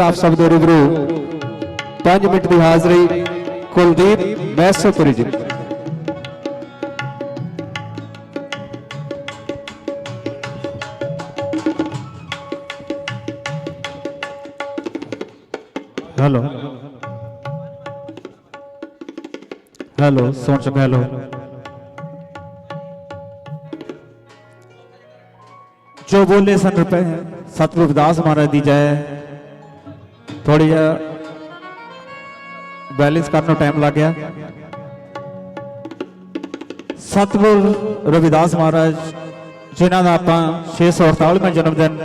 ਆਪ ਸਭ ਦੇ ਰੂਬਰੂ 5 ਮਿੰਟ ਦੀ ਹਾਜ਼ਰੀ ਕੁਲਦੀਪ ਮੈਸੋਪੁਰੀ ਜੀ ਹੈਲੋ ਹੈਲੋ ਸੁਣ ਚੁੱਕਾ ਹੈਲੋ ਜੋ ਬੋਲੇ ਸਨ ਰੁਪਏ ਸਤਿਗੁਰੂ ਵਿਦਾਸ ਮਹਾਰਾਜ ਦੀ ਜੈ ਥੋੜੀ ਜਿਹਾ ਬੈਲੈਂਸ ਕਰਨ ਨੂੰ ਟਾਈਮ ਲੱਗ ਗਿਆ। ਸਤਿਗੁਰ ਰਵਿਦਾਸ ਮਹਾਰਾਜ, ਜਿਨ੍ਹਾਂ ਦਾ ਆਪਾਂ 648ਵਾਂ ਜਨਮ ਦਿਨ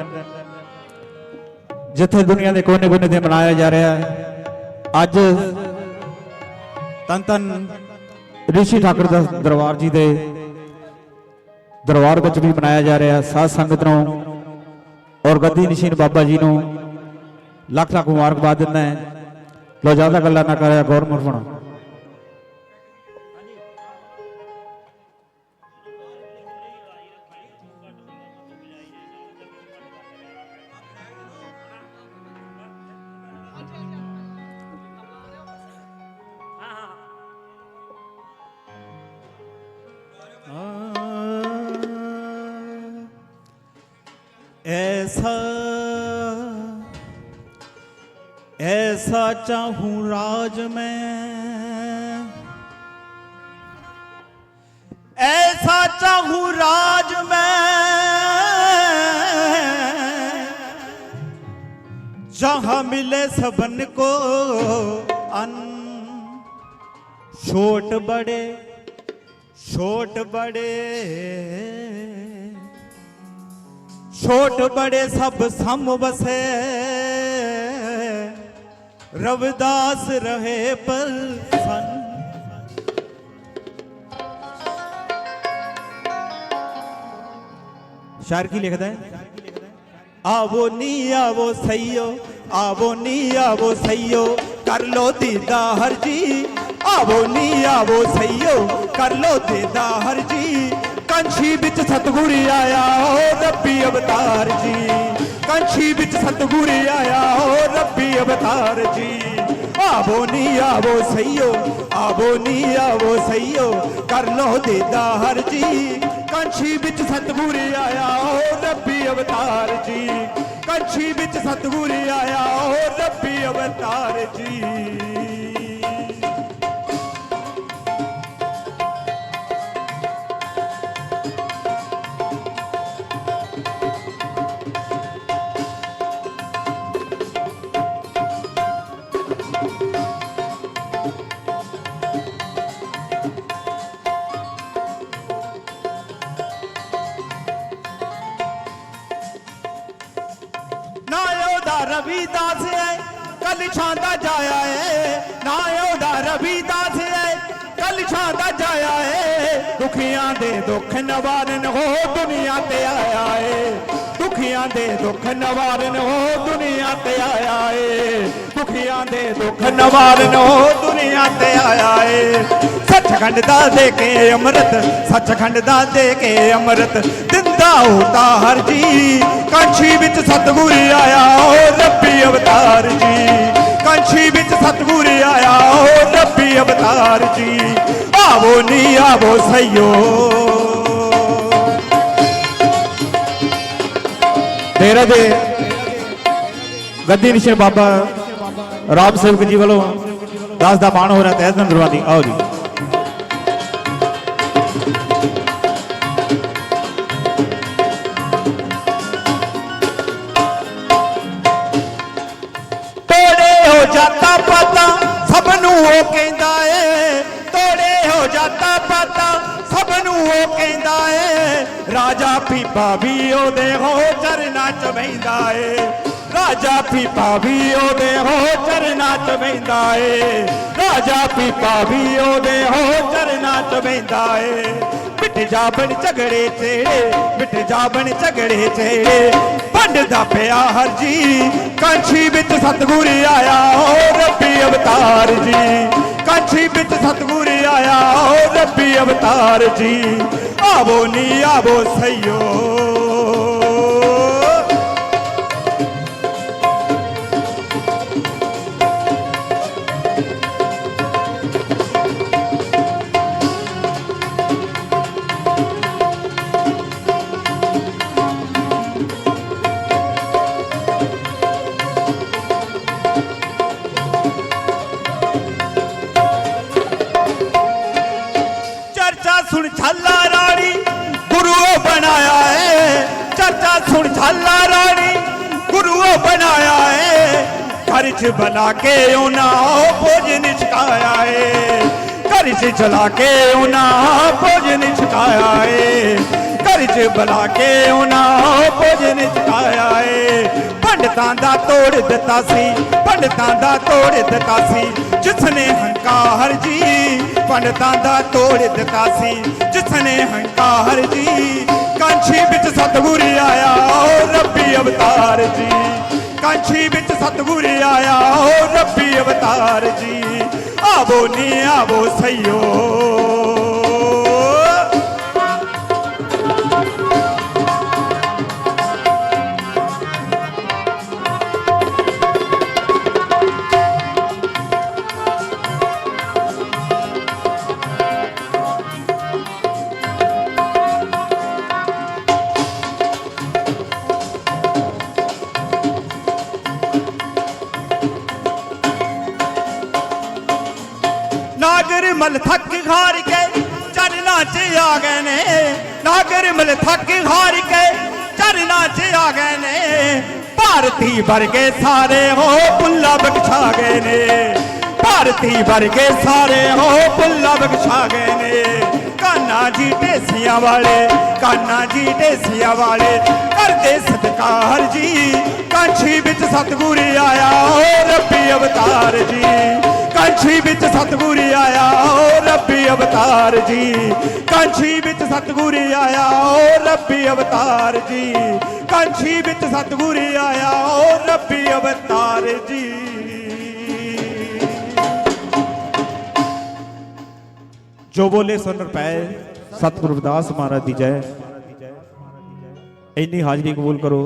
ਜਿੱਥੇ ਦੁਨੀਆ ਦੇ ਕੋਨੇ-ਕੋਨੇ ਤੇ ਮਨਾਇਆ ਜਾ ਰਿਹਾ ਹੈ, ਅੱਜ ਤਨ ਤਨ ਰਿਸ਼ੀ ਠਾਕੁਰ ਦਾ ਦਰਬਾਰ ਜੀ ਦੇ ਦਰਬਾਰ ਵਿੱਚ ਵੀ ਮਨਾਇਆ ਜਾ ਰਿਹਾ। ਸਾਧ ਸੰਗਤ ਨੂੰ ਔਰ ਗੱਦੀ ਨਿਸ਼ੀਨ ਬਾਬਾ ਜੀ ਨੂੰ ਲੱਖ ਲੱਖ ਮੁਬਾਰਕਬਾਦ ਦਿੰਦਾ ਹੈ। ਲੋ ਜ਼ਿਆਦਾ ਗੱਲਾਂ ਨਾ ਕਰਿਆ ਗੌਰ ਮੁਰਫਣਾ ऐसा ऐसा चाहूं राज में ऐसा चाहूं राज में जहां मिले सबन को अन्न छोट बड़े छोट बड़े छोट बड़े सब सम बसे ਰਵਦਾਸ ਰਹੇ ਪਰ ਸਨ ਸ਼ਾਇਰ ਕੀ ਲਿਖਦਾ ਹੈ ਆਵੋ ਨੀ ਆਵੋ ਸਈਓ ਆਵੋ ਨੀ ਆਵੋ ਸਈਓ ਕਰ ਲੋ ਦਾ ਹਰ ਜੀ ਆਵੋ ਨੀ ਆਵੋ ਸਈਓ ਕਰ ਲੋ ਦਾ ਹਰ ਜੀ ਕਾਂਛੀ ਵਿੱਚ ਸਤਗੁਰ ਆਇਆ, ਓ ਰੱਬੀ ਅਵਤਾਰ ਜੀ। ਕਾਂਛੀ ਵਿੱਚ ਸਤਗੁਰ ਆਇਆ, ਓ ਰੱਬੀ ਅਵਤਾਰ ਜੀ। ਆਵੋ ਨੀ, ਆਵੋ ਸਈਓ, ਆਵੋ ਨੀ, ਆਵੋ ਸਈਓ, ਕਰ ਲੋ ਦੇਦਾ ਹਰ ਜੀ। ਕਾਂਛੀ ਵਿੱਚ ਸਤਗੁਰ ਆਇਆ, ਓ ਰੱਬੀ ਅਵਤਾਰ ਜੀ। ਕਾਂਛੀ ਵਿੱਚ ਸਤਗੁਰ ਆਇਆ, ਓ ਰੱਬੀ ਅਵਤਾਰ ਜੀ। ਉਹਦਾ ਰਵੀਦਾਸ ਐ ਕੱਲ ਛਾਂਦਾ ਜਾਇਆ ਏ ਨਾ ਉਹਦਾ ਰਵੀਦਾਸ ਐ ਕੱਲ ਛਾਂਦਾ ਜਾਇਆ ਏ ਦੁਖੀਆਂ ਦੇ ਦੁੱਖ ਨਿਵਾਰਨ ਹੋ ਦੁਨੀਆ ਤੇ ਆਇਆ ਏ ਦੁਖੀਆਂ ਦੇ ਦੁੱਖ ਨਿਵਾਰਨ ਹੋ ਦੁਨੀਆ ਤੇ ਆਇਆ ਏ ਦੁਖੀਆਂ ਦੇ ਦੁੱਖ ਨਿਵਾਰਨ ਹੋ ਦੁਨੀਆ ਤੇ ਆਇਆ ਏ ਸੱਚਖੰਡ ਦਾ ਦੇ ਕੇ ਅੰਮ੍ਰਿਤ ਸੱਚਖੰਡ ਦਾ ਦੇ ਕੇ ਅੰਮ੍ਰਿਤ ਦਿੰਦਾ ਹੋਤਾ ਜੀ। ਕਾਂਛੀ ਵਿੱਚ ਸਤਗੁਰ ਆਇਆ, ਓ ਰੱਬੀ ਅਵਤਾਰ ਜੀ। ਕਾਂਛੀ ਵਿੱਚ ਸਤਗੁਰ ਆਇਆ, ਓ ਰੱਬੀ ਅਵਤਾਰ ਜੀ। ਆਵੋ ਨੀ, ਆਵੋ ਸਈਓ। ਤੇਰੇ ਦੇ ਗੱਦੀ ਨਿਸ਼ੇ ਬਾਬਾ ਰਾਮ ਸੇਵਕ ਜੀ ਵੱਲੋਂ ਦਾਸ ਦਾ ਮਾਣ ਹੋ ਰਿਹਾ, ਤਹਿ ਦਿਨ ਦਰਵਾਦੀ ਆਓ ਜੀ। ਉਹ ਕਹਿੰਦਾ ਏ, ਤੋੜੇ ਹੋ ਜਾਤਾ ਪਾਤਾ, ਸਭ ਨੂੰ ਉਹ ਕਹਿੰਦਾ ਏ। ਰਾਜਾ ਪੀਪਾ ਵੀ ਉਹਦੇ ਹੋ ਚਰਨਾਂ ਚ ਬੈਂਦਾ ਏ। ਰਾਜਾ ਪੀਪਾ ਵੀ ਉਹਦੇ ਹੋ ਚਰਨਾਂ ਚ ਬੈਂਦਾ ਏ। ਰਾਜਾ ਪੀਪਾ ਵੀ ਉਹਦੇ ਹੋ ਚਰਨਾਂ ਚ ਬੈਂਦਾ ਏ। ਮਿਟ ਜਾਬਣ ਝਗੜੇ ਚੇੜੇ ਮਿਟ ਜਾਬਣ ਝਗੜੇ ਚੇੜੇ ਪੰਡ ਪਿਆ ਹਰ ਜੀ। ਕਾਂਛੀ ਵਿੱਚ ਸਤਗੁਰ ਆਇਆ, ਓ ਰੱਬੀ ਅਵਤਾਰ ਜੀ। ਕਾਂਛੀ ਵਿੱਚ ਸਤਗੁਰ ਆਇਆ, ਓ ਰੱਬੀ ਅਵਤਾਰ ਜੀ। ਆਵੋ ਨੀ ਆਵੋ ਸਈਓ। ਸੁਣ ਰਾਣੀ ਗੁਰੂਓ ਬਣਾਇਆ ਏ। ਘਰ ਚ ਬਣਾ ਕੇ ਉਹਨਾਂ ਭੋਜਨ ਛਕਾਇਆ ਏ। ਘਰ ਚ ਚਲਾ ਕੇ ਉਹਨਾਂ ਭੋਜਨ ਛਕਾਇਆ ਏ। ਘਰ ਚ ਬਣਾ ਕੇ ਉਹਨਾਂ ਭੋਜਨ ਛਕਾਇਆ ਏ। ਪੰਡਤਾਂ ਦਾ ਤੋੜ ਦਿੱਤਾ ਸੀ, ਪੰਡਤਾਂ ਦਾ ਤੋੜ ਦਿੱਤਾ ਸੀ। ਜਿਸਨੇ ਹੰਕਾਰ ਜੀ, ਪੰਡਤਾਂ ਦਾ ਤੋੜ ਦਿੱਤਾ ਸੀ। ਜਿਸਨੇ ਹੰਕਾਰ ਜੀ ਅਵਤਾਰ ਜੀ। ਕਾਂਛੀ ਵਿੱਚ ਸਤਿਗੁਰ ਆਇਆ ਓ ਰੱਬੀ ਅਵਤਾਰ ਜੀ। ਆਵੋ ਨੀ ਆਵੋ ਸਈਓ। ਮਲ ਥੱਕ ਹਾਰ ਕੇ ਚਰਨਾਂ 'ਚ ਆ ਗਏ ਨੇ। ਨਾਗਰ ਮਲ ਥੱਕ ਖਾਰ ਕੇ ਚਰਨਾਂ 'ਚ ਆ ਗਏ ਨੇ। ਭਾਰਤੀ ਵਰਗੇ ਸਾਰੇ ਹੋ ਪੁੱਲਾ ਬਖਸ਼ਾ ਗਏ ਨੇ। ਭਾਰਤੀ ਵਰਗੇ ਸਾਰੇ ਹੋ ਪੁੱਲਾ ਬਖਸ਼ਾ ਗਏ ਜੀ ਢੇਸੀਆਂ ਵਾਲੇ, ਕਾਨਾ ਜੀ ਢੇਸੀਆਂ ਵਾਲੇ, ਕਰਦੇ ਸਤਕਾਰ ਜੀ। ਕਾਂਛੀ ਵਿੱਚ ਸਤਿਗੁਰ ਆਇਆ, ਓ ਰੱਬੀ ਅਵਤਾਰ ਜੀ। ਕਾਂਛੀ ਵਿੱਚ ਸਤਿਗੁਰ ਆਇਆ, ਓ ਰੱਬੀ ਅਵਤਾਰ ਜੀ। ਕਾਂਛੀ ਵਿੱਚ ਸਤਿਗੁਰ ਆਇਆ, ਓ ਰੱਬੀ ਅਵਤਾਰ ਜੀ। ਕਾਂਛੀ ਵਿੱਚ ਸਤਿਗੁਰ ਆਇਆ, ਓ ਰੱਬੀ ਅਵਤਾਰ ਜੀ। ਜੋ ਬੋਲੇ ਸੁਨ ਰੁਪਏ ਸਤਿਗੁਰੂ ਰਵਿਦਾਸ ਮਹਾਰਾਜ ਦੀ ਜੈ। ਇੰਨੀ ਹਾਜ਼ਰੀ ਕਬੂਲ ਕਰੋ।